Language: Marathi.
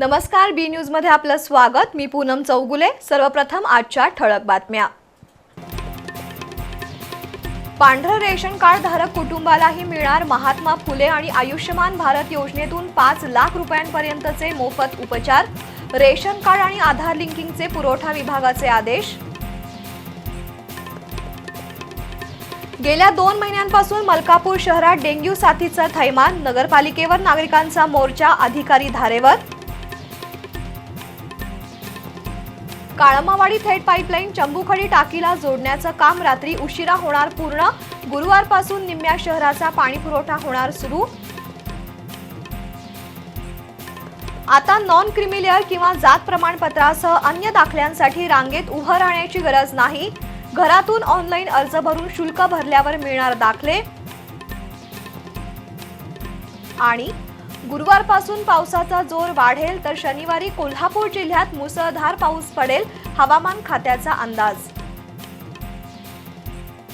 नमस्कार बी न्यूजमध्ये आपलं स्वागत. मी पूनम चौगुले. सर्वप्रथम आजच्या ठळक बातम्या. पांढरं रेशन कार्ड धारक कुटुंबालाही मिळणार महात्मा फुले आणि आयुष्यमान भारत योजनेतून पाच लाख रुपयांपर्यंतचे मोफत उपचार. रेशन कार्ड आणि आधार लिंकिंगचे पुरवठा विभागाचे आदेश. गेल्या दोन महिन्यांपासून मलकापूर शहरात डेंग्यू साथीचं थैमान. नगरपालिकेवर नागरिकांचा मोर्चा अधिकारी धारेवर. काळमावाडी थेट पाईपलाईन चंबुखडी टाकीला जोडण्याचं काम रात्री उशिरा होणार पूर्ण. गुरुवारपासून निम्म्या शहराचा पाणीपुरवठा होणार सुरू. आता नॉन क्रिमिलियर किंवा जात प्रमाणपत्रासह अन्य दाखल्यांसाठी रांगेत उभं राहण्याची गरज नाही. घरातून ऑनलाईन अर्ज भरून शुल्क भरल्यावर मिळणार दाखले. आणि गुरुवारपासून पावसाचा जोर वाढेल तर शनिवारी कोल्हापूर जिल्ह्यात मुसळधार पाऊस पडेल हवामान खात्याचा अंदाज.